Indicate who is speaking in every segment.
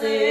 Speaker 1: fazer.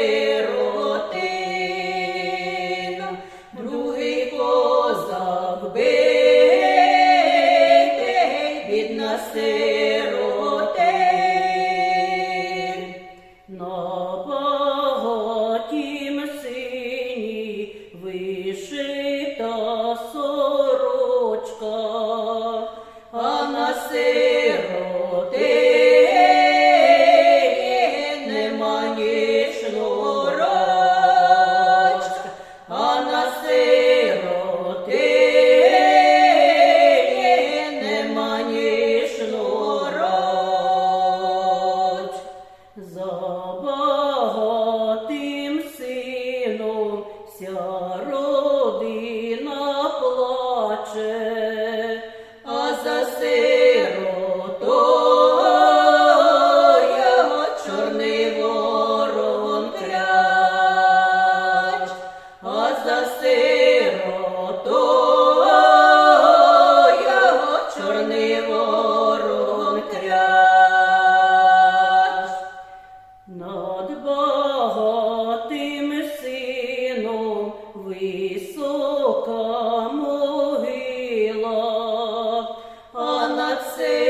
Speaker 1: сиротою чорний ворон. Над багатим сином висока могила, а над сином